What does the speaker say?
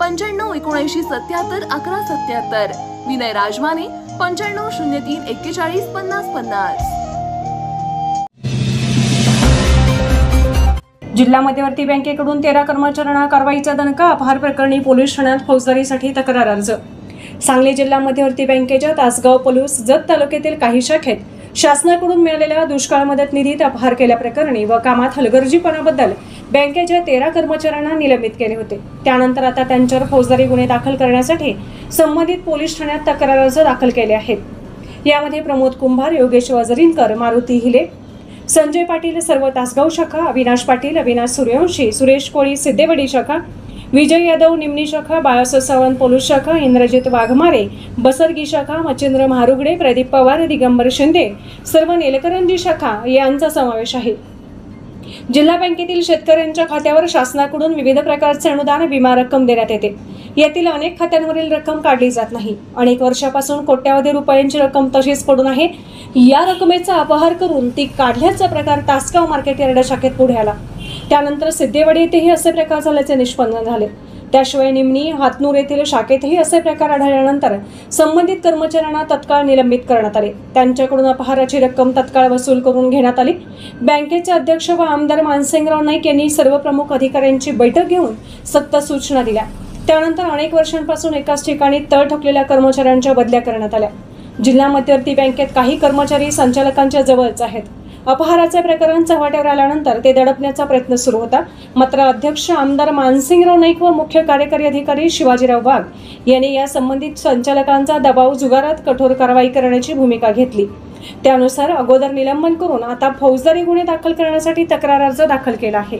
पंच्याण्णव एकोणऐंशी सत्याहत्तर अकरा सत्याहत्तर. विनय राजमाने पंच्याण्णव शून्य तीन एक्केचाळीस पन्नास पन्नास. जिल्हा मध्यवर्ती बँकेकडून तेरा कर्मचाऱ्यांना कारवाईचा दणका अपहार प्रकरणी पोलीस ठाण्यात फौजदारीसाठी तक्रार अर्ज. सांगली जिल्हा मध्यवर्ती बँकेच्या तासगाव पोलीस जत तालुक्यातील काही शाखेत शासनाकडून मिळालेल्या दुष्काळ मदत निधीत अपहार केल्याप्रकरणी व कामात हलगर्जीपणाबद्दल बँकेच्या तेरा कर्मचाऱ्यांना निलंबित केले होते. त्यानंतर आता त्यांच्यावर फौजदारी गुन्हे दाखल करण्यासाठी संबंधित पोलीस ठाण्यात तक्रार अर्ज दाखल केले आहेत. यामध्ये प्रमोद कुंभार योगेश वजरीनकर मारुती हिले संजय पाटील सर्व तासगाव शाखा अविनाश पाटील अविनाश सूर्यवंशी सुरेश कोळी सिद्धेवडी शाखा विजय यादव निमणी शाखा बाळासाहेब सावंत पोलीस शाखा इंद्रजित वाघमारे बसरगी शाखा मच्छिंद्र महारुगडे प्रदीप पवार दिगंबर शिंदे सर्व नेलकरंजी शाखा यांचा समावेश आहे. जिल्हा बँकेतील शेतकऱ्यांच्या खात्यावर शासनाकडून विविध प्रकारचे अनुदान विमा रक्कम देण्यात येते. यातील अनेक खात्यांवरील रक्कम काढली जात नाही. अनेक वर्षापासून कोट्यावधी रुपयांची रक्कम तशीच पडून आहे. या रकमेचा अपहार करून ती काढल्याचा प्रकार तासगाव मार्केट यार्ड शाखेत पुढे आला. त्यानंतर सिद्धेवाडी येथेही असे प्रकार झाल्याचे निष्पन्न झाले. त्याशिवाय निमणी हातनूर येथील शाखेतही असे प्रकार आढळल्यानंतर संबंधित कर्मचाऱ्यांना तत्काळ निलंबित करण्यात आले. त्यांच्याकडून अपहाराची रक्कम तत्काळ वसूल करून घेण्यात आली. बँकेचे अध्यक्ष व आमदार मानसिंगराव नाईक यांनी सर्व प्रमुख अधिकाऱ्यांची बैठक घेऊन सक्त सूचना दिल्या. त्यानंतर अनेक वर्षांपासून एकाच ठिकाणी तळ ठोकलेल्या कर्मचाऱ्यांच्या बदल्या करण्यात आल्या. जिल्हा मध्यवर्ती बँकेत काही कर्मचारी संचालकांच्या जवळच आहेत. अपहाराचे प्रकरण चव्हाट्यावर आल्यानंतर ते दडपण्याचा प्रयत्न सुरू होता. मात्र अध्यक्ष आमदार मानसिंगराव नाईक व मुख्य कार्यकारी अधिकारी शिवाजीराव वाघ यांनी या संबंधित संचालकांचा दबाव जुगारात कठोर कारवाई करण्याची भूमिका घेतली. त्यानुसार अगोदर निलंबन करून आता फौजदारी गुन्हे दाखल करण्यासाठी तक्रार अर्ज दाखल केला आहे.